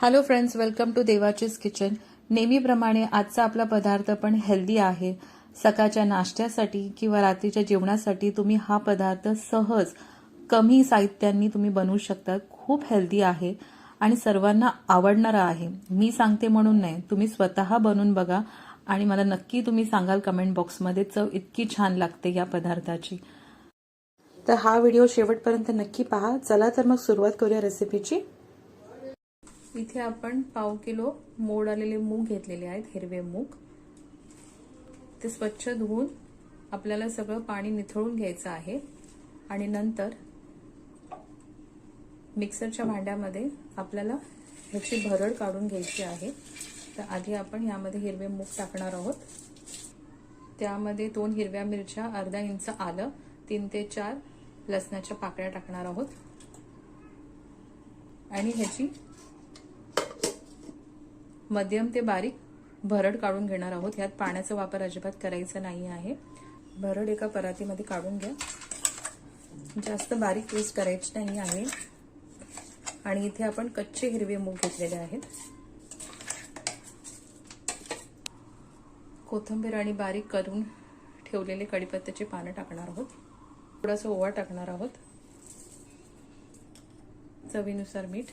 Hello friends welcome to देवाचीच kitchen नेहमीप्रमाणे आजचा आपला पदार्थ पण हेल्दी आहे. सकाळच्या नाश्त्यासाठी किंवा रात्रीच्या जेवणासाठी तुम्ही हा पदार्थ सहज कमी साहित्यांनी तुम्ही बनवू शकता. खूप हेल्दी आहे आणि सर्वांना आवडणारा आहे. मी सांगते म्हणून नाही तुम्ही स्वतः बनवून बघा आणि मला नक्की तुम्ही सांगाल कमेंट बॉक्समध्ये चव इतकी छान लागते या पदार्थाची. तर हा व्हिडिओ शेवटपर्यंत नक्की पहा. चला तर मग सुरुवात करूया रेसिपीची इथे आपण पाव किलो मोड आलेले मूग घेतलेले आहेत हिरवे मूग. ते स्वच्छ धुवून आपल्याला सगळं पाणी निथळून घ्यायचं आहे. आणि नंतर मिक्सरच्या भांड्यामध्ये आपल्याला ह्याची भरड काढून घ्यायची आहे. तर आधी आपण यामध्ये हिरवे मूग टाकणार आहोत. त्यामध्ये दोन हिरव्या मिरच्या अर्धा इंच आलं तीन ते चार लसणाच्या पाकळ्या टाकणार आहोत. आणि ह्याची मध्यम ते बारीक भरड काढून घेणार आहोत. यात पाण्याचा वापर अजिबात करायचा नाही आहे. भरड एका परातीमध्ये काढून घ्या. जास्त बारीक पेस्ट करायची नाही आहे. आणि इथे आपण कच्चे हिरवे मूग घेतलेले आहेत. कोथिंबीर आणि बारीक करून ठेवलेले कडीपत्त्याची पानं टाकणार आहोत. थोडासा ओवा टाकणार आहोत. चवीनुसार मीठ.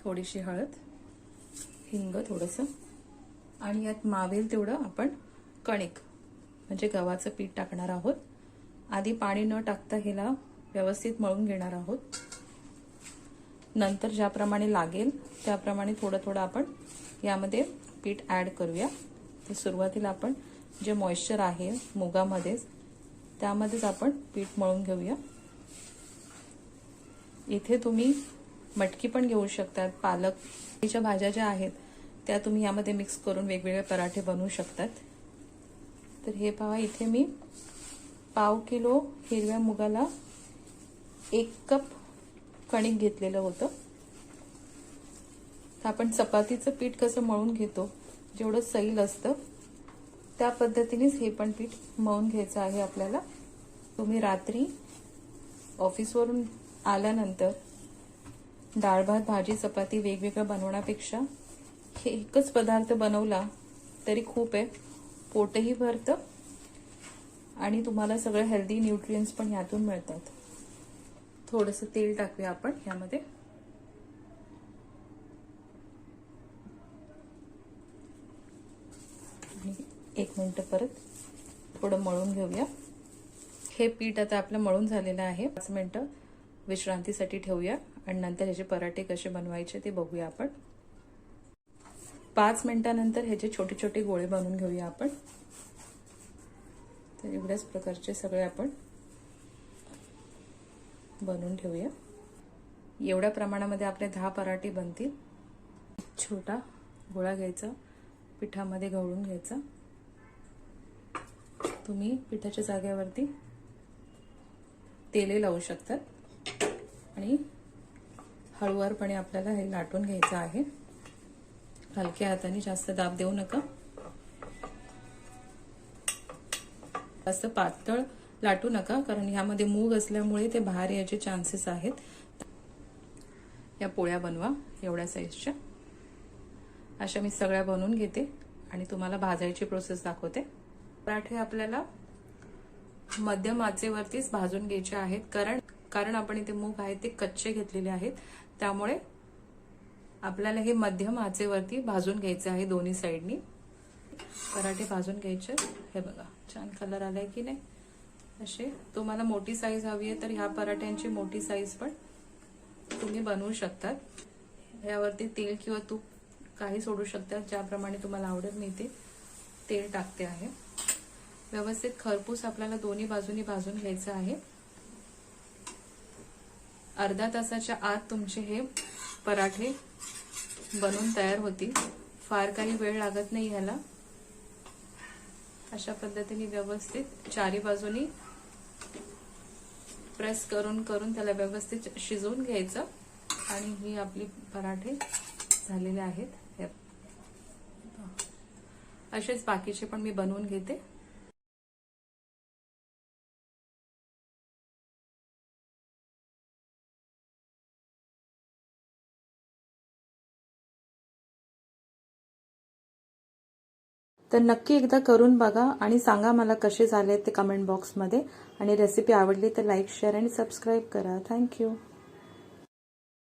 थोडीशी हळद. हिंग थोडंसं. आणि यात मावेल तेवढं आपण कणिक म्हणजे गव्हाचं पीठ टाकणार आहोत. आधी पाणी न टाकता ह्याला व्यवस्थित मळून घेणार आहोत. नंतर ज्याप्रमाणे लागेल त्याप्रमाणे थोडं थोडं आपण यामध्ये पीठ ॲड करूया. तर सुरुवातीला आपण जे मॉइश्चर आहे मुगामध्येच त्यामध्येच आपण पीठ मळून घेऊया. इथे तुम्ही मटकी पण घेऊ शकतात पालकच्या भाज्या ज्या आहेत त्या तुम्ही यामध्ये मिक्स करून वेगवेगळे पराठे बनवू शकतात. तर हे पहा इथे मी पाव किलो हिरव्या मुगाला एक कप कणिक घेतलेलं होतं. तर आपण चपातीचं पीठ कसं मळून घेतो जेवढं सैल असतं त्या पद्धतीनेच हे पण पीठ मळून घ्यायचं आहे आपल्याला. तुम्ही रात्री ऑफिसवरून आल्यानंतर डाळ भात भाजी चपाती वेगवेगळं बनवण्यापेक्षा हे एकच पदार्थ बनवला तरी खूप आहे. पोटही भरतं आणि तुम्हाला सगळं हेल्दी न्यूट्रियन्स पण यातून मिळतात. थोडंसं तेल टाकूया आपण यामध्ये. एक मिनटं परत थोडं मळून घेऊया. हे पीठ आता आपलं मळून झालेलं आहे. पाच मिनटं विश्रांतीसाठी ठेवूया. आणि नंतर ह्याचे पराठे कसे बनवायचे ते बघूया आपण. पाच मिनटानंतर ह्याचे छोटे छोटे गोळे बनवून घेऊया आपण. तर एवढ्याच प्रकारचे सगळे आपण बनवून ठेवूया. एवढ्या प्रमाणामध्ये आपले दहा पराठे बनतील. छोटा गोळा घ्यायचा पिठामध्ये घवळून घ्यायचा. तुम्ही पिठाच्या जागेवरती तेले लावू शकतात आणि हळूवारपणे आपल्याला हे लाटून घ्यायचं आहे. हलक्या हाताने जास्त दाब देऊ नका. जास्त पातळ लाटू नका कारण ह्यामध्ये मूग असल्यामुळे ते बाहेर याचे चान्सेस आहेत. या पोळ्या बनवा एवढ्या साईजच्या अशा मी सगळ्या बनवून घेते आणि तुम्हाला भाजायची प्रोसेस दाखवते. पराठे आपल्याला मध्यम आचेवरतीच भाजून घ्यायचे आहेत कारण कारण आपण इथे मूग आहेत ते कच्चे घेतलेले आहेत. त्यामुळे आपल्याला हे मध्यम आचेवरती भाजून घ्यायचे आहे दोन्ही साईडनी. पराठे भाजून घ्यायचे. हे बघा छान कलर आलाय की नाही? असे. तुम्हाला मोठी साईज हवी आहे तर ह्या पराठ्यांची मोठी साईज पण तुम्ही बनवू शकतात. यावरती तेल किंवा तूप काही सोडू शकतात ज्याप्रमाणे तुम्हाला आवडेल. मी ते तेल टाकते आहे. व्यवस्थित खरपूस आपल्याला दोन्ही बाजूनी भाजून घ्यायचं आहे. अर्धा तासाच्या आत तुमचे हे पराठे बनवून तयार होतील. फार काही वेळ लागत नाही ह्याला. अशा पद्धतीने व्यवस्थित चारी बाजूनी प्रेस करून करून त्याला व्यवस्थित शिजवून घ्यायचं. आणि ही आपली पराठे झालेले आहेत. असेच बाकीचे पण मी बनवून घेते. तर नक्की एकदा करून बघा आणि सांगा मला कसे झाले ते कमेंट बॉक्समध्ये आणि रेसिपी आवडली तर लाईक शेअर आणि सबस्क्राईब करा. Thank you